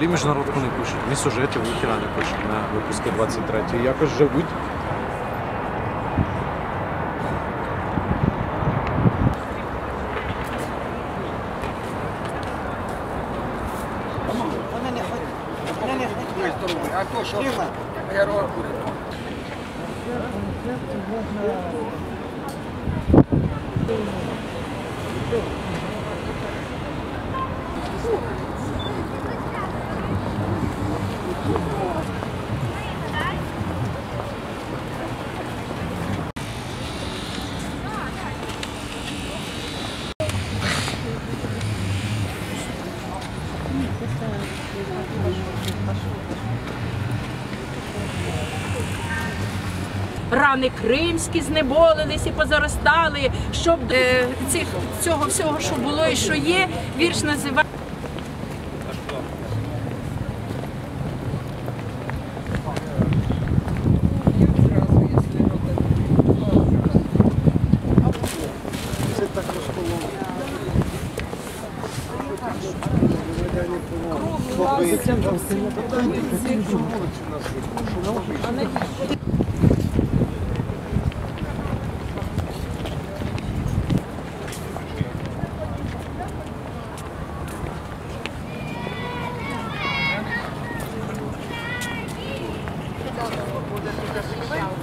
І міжнародку не пишуть, ні сюжетів, ні хіра не пишуть на випуски 23 Якось живуть. Рани кримські знеболились і позаростали, щоб е, цих, цього всього, що було і що є, вірш називає. Це так розкололи. Буде тут